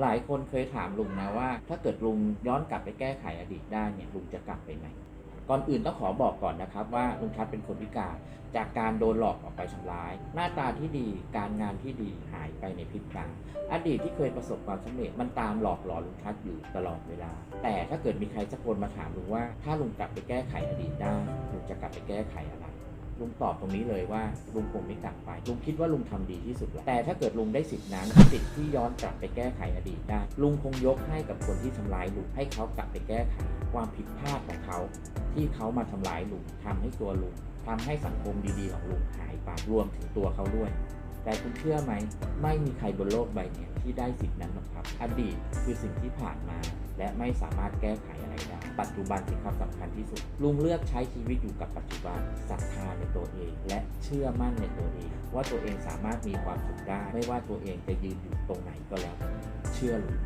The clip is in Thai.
หลายคนเคยถามลุงนะว่า ถ้าเกิดลุงย้อนกลับไปแก้ไขอดีตได้เนี่ยลุงจะกลับไปไหมก่อนอื่นต้องขอบอกก่อนนะครับว่าลุงทัศน์เป็นคนพิการจากการโดนหลอกออกไปทำร้าย หน้าตาที่ดีการงานที่ดีหายไปในพริบตาอดีตที่เคยประสบความสำเร็จมันตามหลอกหลอนลุงทัศน์อยู่ตลอดเวลา แต่ถ้าเกิดมีใครสักคนมาถามลุงว่า ถ้าลุงกลับไปแก้ไขอดีตได้ลุงจะกลับไปแก้ไขอะไร ลุงตอบตรงนี้เลยว่าลุงคงไม่กลับไป ลุงคิดว่าลุงทำดีที่สุดแล้วแต่ถ้าเกิดลุงได้สิทธินั้นสิทธิ์ที่ย้อนกลับไปแก้ไขอดีตได้ลุงคงยกให้กับคนที่ทำร้ายลุงให้เขากลับไปแก้ไข ความผิดพลาดของเขาที่เขามาทำร้ายลุงทำให้ตัวลุงทำให้สังคมดีๆของลุงหายไปรวมถึงตัวเขาด้วย แต่คุณเชื่อไหม ไม่มีใครบนโลกใบนี้ที่ได้สิทธินั้นหรอกครับ อดีตคือสิ่งที่ผ่านมา และไม่สามารถแก้ไขอะไรได้ ปัจจุบันสิความสำคัญที่สุด ลุงเลือกใช้ชีวิตอยู่กับปัจจุบันศรัทธาในตัวเอง และเชื่อมั่นในตัวเอง ว่าตัวเองสามารถมีความสุขได้ ไม่ว่าตัวเองจะยืนอยู่ตรงไหนก็แล้ว เชื่อลุง